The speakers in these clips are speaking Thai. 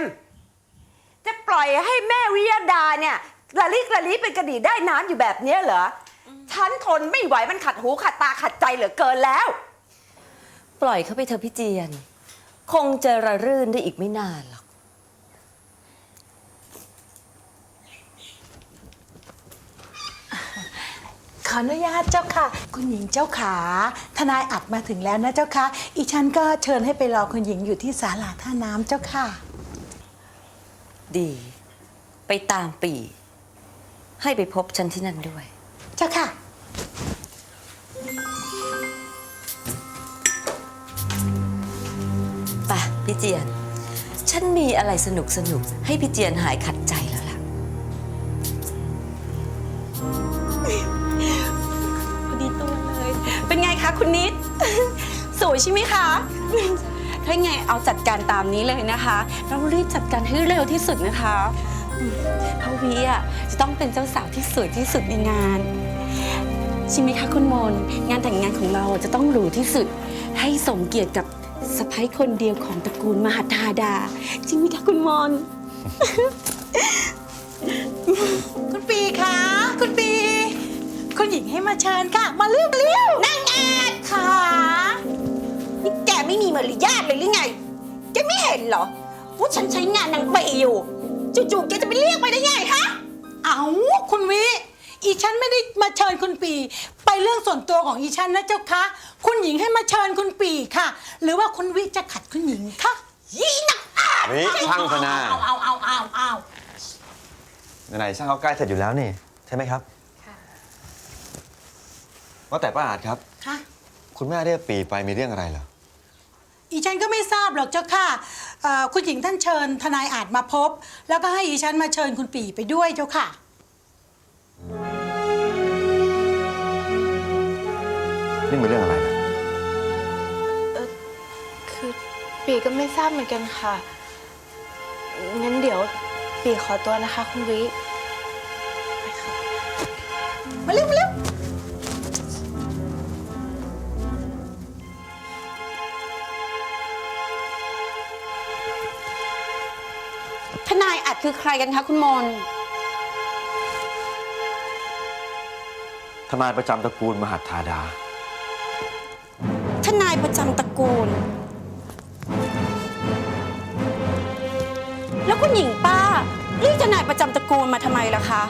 ม จะปล่อยให้แม่วิยดาเนี่ยละลิกละลิเป็นกระดีได้น้ำอยู่แบบเนี้ยเหรออฉันทนไม่ไหวมันขัดหูขัดตาขัดใจเหลือเกินแล้ว ปล่อยเขาไปเถอะพี่เจียน คงจะระรื่นได้อีกไม่นานหรอก ขออนุญาตเจ้าค่ะ คุณหญิงเจ้าขา ทนายอัดมาถึงแล้วนะเจ้าค่ะ อีฉันก็เชิญให้ไปรอคุณหญิงอยู่ที่ศาลาท่าน้ำเจ้าค่ะ ดี ไปตามปี ให้ไปพบฉันที่นั่นด้วย เจ้าค่ะไปะพี่เจียน ฉันมีอะไรสนุกสนุกๆให้พี่เจียนหายขัดใจแล้วล่ะ พอดีตัวเลย เป็นไงคะคุณนิด สวยใช่ไหมคะ ถ้าไงเอาจัดการตามนี้เลยนะคะ เรารีบจัดการให้เร็วที่สุดนะคะอืมเพราะวีอะจะต้องเป็นเจ้าสาวที่สวยที่สุดในงาน ใช่ไหมคะคุณมน งานแต่งงานของเราจะต้องหรูที่สุด ให้สมเกียรติกับสะพ้ยคนเดียวของตระกูลมหาธาดา จริงไหมคะคุณมน คุณปีคะคุณปี คุณหญิงให้มาเชิญค่ะ มาเร็วเร็วนั่งแอดค่ะ นี่แกไม่มีมารยาทเลยหรือไง แกไม่เห็นเหรอว่าฉันใช้งานนางเปย์อยู่จู่ๆแกจะไปเรียกไปได้ไงฮะเอาคุณวิอีฉันไม่ได้มาเชิญคุณปี ไปเรื่องส่วนตัวของอีฉันนะเจ้าคะ คุณหญิงให้มาเชิญคุณปีค่ะ หรือว่าคุณวิจะขัดคุณหญิงคะยี่นักอาบนี่ช่างเถอะนะเอาเอาเอาเอาเอาไหนๆช่างเขาใกล้เสร็จอยู่แล้วนี่ ใช่ไหมครับค่ะว่าแต่ป้าอาจครับ ค่ะ คุณแม่เรียกปีไปมีเรื่องอะไรเหรออี ฉันก็ไม่ทราบหรอกเจ้าค่ะเอ่อคุณหญิงท่านเชิญทนายอาจมาพบ แล้วก็ให้อีฉันมาเชิญคุณปีไปด้วยเจ้าค่ะ นี่มีเรื่องอะไรนะคือปีก็ไม่ทราบเหมือนกันค่ะ งั้นเดี๋ยวปีขอตัวนะคะ คุณวิมาเร็วมาเร็ว คือใครกันคะคุณมนทนายประจำตระกูลมหัตถาดา ทนายประจำตระกูล แล้วคุณหญิงป้าเรียกทนายประจำตระกูลมาทำไมล่ะคะ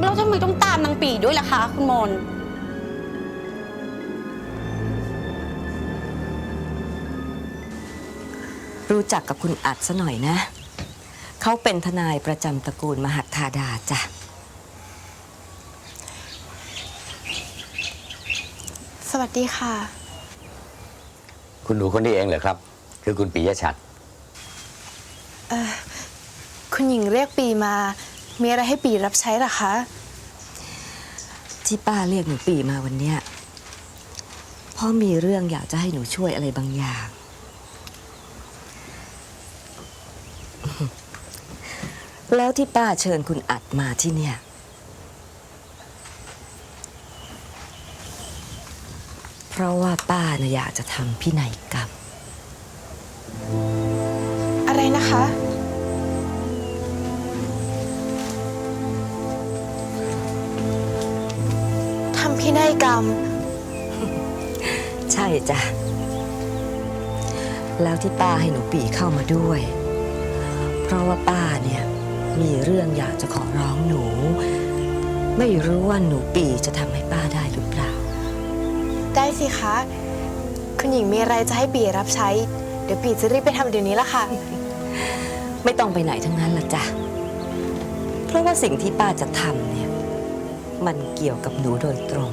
แล้วทำไมต้องตามนางปีด้วยล่ะคะ คุณมน รู้จักกับคุณอัดซะหน่อยนะ เขาเป็นทนายประจำตระกูลมหัตถาดาจ้ะ สวัสดีค่ะ คุณหนูคนนี้เองเหรอครับ คือคุณปิยชัดคุณหญิงเรียกปีมา มีอะไรให้ปีรับใช้เหรอคะ ที่ป้าเรียกหนูปีมาวันเนี้ยเพ่อมีเรื่องอยากจะให้หนูช่วยอะไรบางอย่าง แล้วที่ป้าเชิญคุณอัดมาที่เนี่ย เพราะว่าป้าน่ะอยากจะทำพินัยกรรม อะไรนะคะ ทำพินัยกรรม ใช่จ้ะ แล้วที่ป้าให้หนูปีเข้ามาด้วย เพราะว่าป้าเนี่ย มีเรื่องอยากจะขอร้องหนู ไม่รู้ว่าหนูปีจะทำให้ป้าได้หรือเปล่า ได้สิคะ คุณหญิงมีอะไรจะให้ปีรับใช้ เดี๋ยวปีจะรีบไปทำเดี๋ยวนี้ละค่ะ ไม่ต้องไปไหนทั้งนั้นละจ้ะ เพราะว่าสิ่งที่ป้าจะทำเนี่ย มันเกี่ยวกับหนูโดยตรง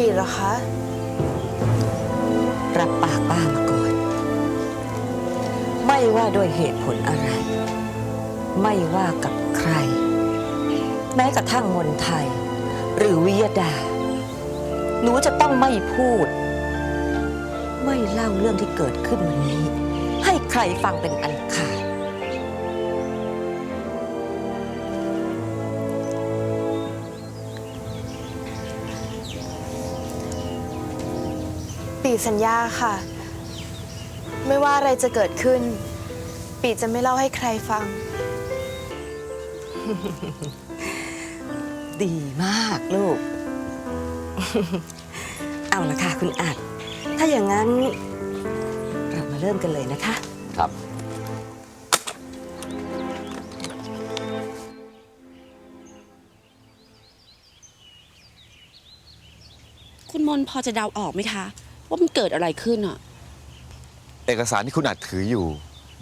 ปีเหรอคะ รับปากป้ามาก่อน ไม่ว่าด้วยเหตุผลอะไร ไม่ว่ากับใคร แม้กระทั่งมนไทย หรือวิยดา หนูจะต้องไม่พูด ไม่เล่าเรื่องที่เกิดขึ้นวันนี้ ให้ใครฟังเป็นอันขาด ปีสัญญาค่ะ ไม่ว่าอะไรจะเกิดขึ้น ปีจะไม่เล่าให้ใครฟัง ดีมากลูก เอาละค่ะคุณอัดถ้าอย่างนั้น เรามาเริ่มกันเลยนะคะ ครับ คุณมนพอจะเดาออกไหมคะ ว่ามันเกิดอะไรขึ้นอะเอกสารที่คุณอัดถืออยู่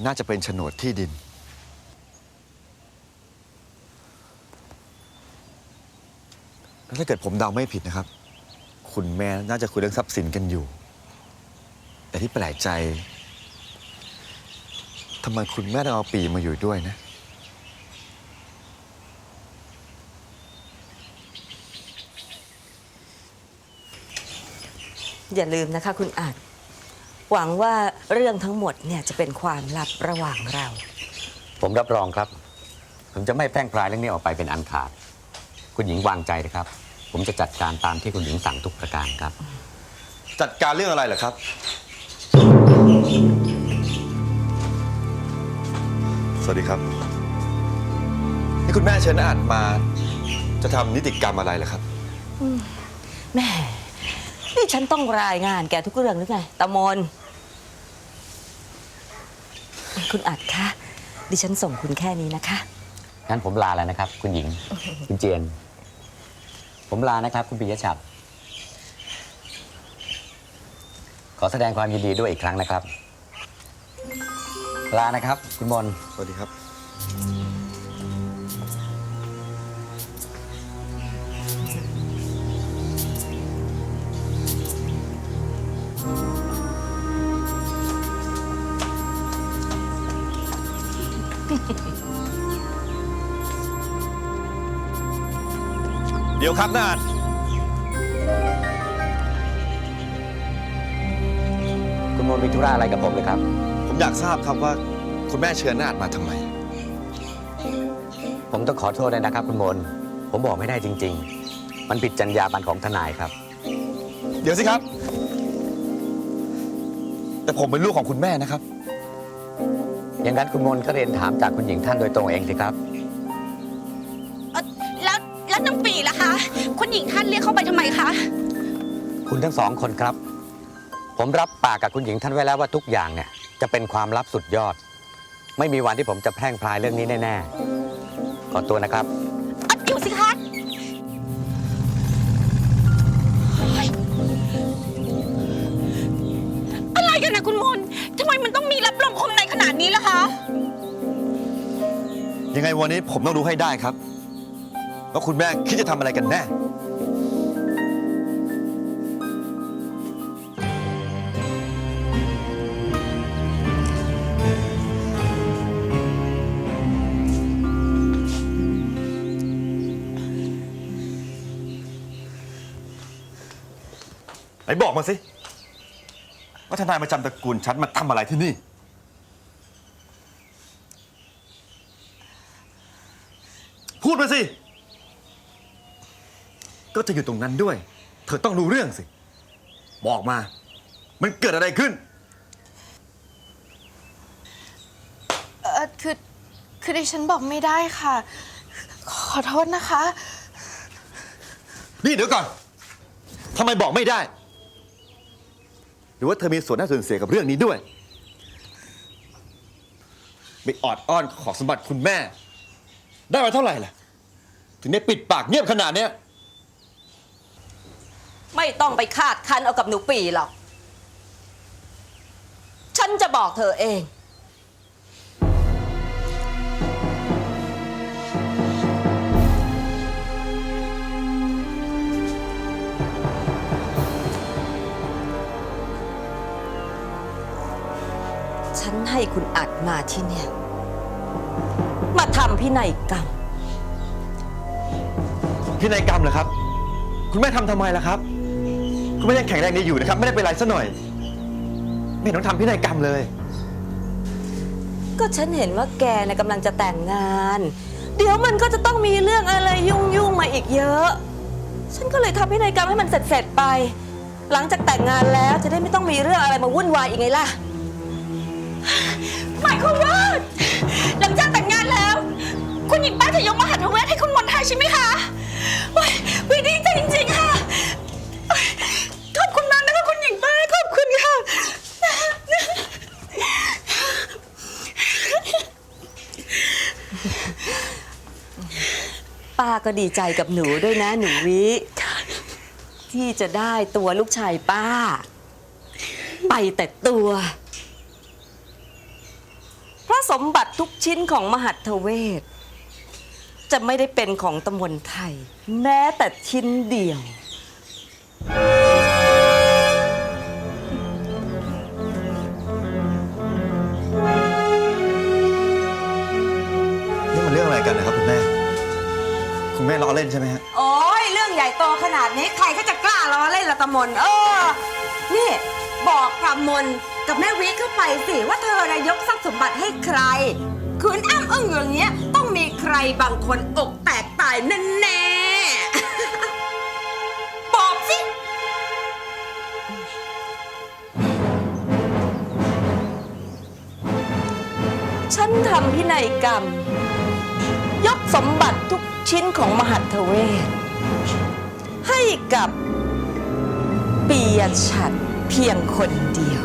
น่าจะเป็นโฉนดที่ดิน ถ้าเกิดผมเดาไม่ผิดนะครับ คุณแม่น่าจะคุยเรื่องทรัพย์สินกันอยู่ แต่ที่แปลกใจทำไมคุณแม่ต้องเอาปีมาอยู่ด้วยนะ อย่าลืมนะคะคุณอัดหวังว่าเรื่องทั้งหมดเนี่ยจะเป็นความลับระหว่างเรา ผมรับรองครับ ผมจะไม่แพร่งพรายเรื่องนี้ออกไปเป็นอันขาด คุณหญิงวางใจนะครับ ผมจะจัดการตามที่คุณหญิงสั่งทุกประการครับ จัดการเรื่องอะไรเหรอครับ สวัสดีครับนี่คุณแม่เชิญอาจมาจะทำนิติกรรมอะไรเหรอครับแม่ นี่ฉันต้องรายงานแกทุกเรื่องหรือไงตามน คุณอัดคะ ดิฉันส่งคุณแค่นี้นะคะ งั้นผมลาแล้วนะครับ คุณหญิง คุณเจียน ผมลานะครับ คุณปิยชัดขอแสดงความยินดีด้วยอีกครั้งนะครับ ลานะครับ คุณมนสวัสดีครับ เดี๋ยวครับนาดคุณมนมีธุระอะไรกับผมเลยครับ ผมอยากทราบครับว่าคุณแม่เชิญนาดมาทำไม ผมต้องขอโทษเลยนะครับ คุณมนผมบอกไม่ได้จริง ๆ มันผิดจรรยาบรรณของทนายครับ เดี๋ยวสิครับ แต่ผมเป็นลูกของคุณแม่นะครับ อย่างนั้นคุณมนก็เรียนถามจากคุณหญิงท่านโดยตรงเองสิครับ คะคุณหญิงท่านเรียกเข้าไปทำไมคะ คุณทั้งสองคนครับ ผมรับปากกับคุณหญิงท่านไว้แล้วว่าทุกอย่างเนี่ยจะเป็นความลับสุดยอด ไม่มีวันที่ผมจะแพร่งพรายเรื่องนี้แน่ๆ ขอตัวนะครับอะเดี๋ยวสิคะเฮ้ยอะไรกันนะคุณมนทำไมมันต้องมีรับลมคมในขนาดนี้ล่ะคะ ยังไงวันนี้ผมต้องรู้ให้ได้ครับ ว่าคุณแม่คิดจะทำอะไรกันแน่ ไหนบอกมาสิ ว่าทนายประจำตระกูลฉันมาทำอะไรที่นี่ พูดมาสิ ก็ จะอยู่ตรงนั้นด้วย เธอต้องรู้เรื่องสิ บอกมา มันเกิดอะไรขึ้น เออคือคือดิฉันบอกไม่ได้ค่ะ ขอโทษนะคะ นี่เดี๋ยวก่อนทำไมบอกไม่ได้ หรือว่าเธอมีส่วนได้ส่วนเสียกับเรื่องนี้ด้วยไปออดอ้อนขอสมบัติคุณแม่ ได้มาเท่าไหร่ล่ะ ถึงได้ปิดปากเงียบขนาดเนี้ย ไม่ต้องไปคาดคันเอากับหนูปีหรอก ฉันจะบอกเธอเอง ฉันให้คุณอัดมาที่เนี่ย มาทำพินัยกรรม พินัยกรรมเหรอครับ คุณแม่ทำทำไมล่ะครับ คุณแม่ยังแข็งแรงดีอยู่นะครับ ไม่ได้เป็นไรซะหน่อยเห็นต้องทำพินัยกรรมเลย ก็ฉันเห็นว่าแกนะกำลังจะแต่งงาน เดี๋ยวมันก็จะต้องมีเรื่องอะไรยุ่งยุ่งๆมาอีกเยอะ ฉันก็เลยทำพินัยกรรมให้มันเสร็จๆไป หลังจากแต่งงานแล้วจะได้ไม่ต้องมีเรื่องอะไรมาวุ่นวายอีกไงล่ะ หมายความว่าหลังจากแต่งงานแล้ว คุณหญิงป้าจะยกมหาดเวทให้คุณมนทาใช่ไหมคะโอ้ยวิดีใจจริง ป้าก็ดีใจกับหนูด้วยนะหนูวิ ที่จะได้ตัวลูกชายป้า ไปแต่ตัว เพราะสมบัติทุกชิ้นของมหัตถเวทจะไม่ได้เป็นของตำบลไทย แม้แต่ชิ้นเดียวนี่มั แม่ล้อเล่นใช่ไหมฮะ โอ้ยเรื่องใหญ่โตขนาดนี้ใครก็จะกล้าล้อเล่นละตะมน เออ นี่บอกกำมนกับแม่วิเข้าไปสิว่าเธอนายกทรัพย์สมบัติให้ใคร คืนอ้ำอึ้งอย่างเงี้ย ต้องมีใครบางคนอกแตกตายแน่ๆบอกสิ ฉันทำพินัยกรรมยก สมบัติทุกชิ้นของมหัตถเวทให้กับปียชัดเพียงคนเดียว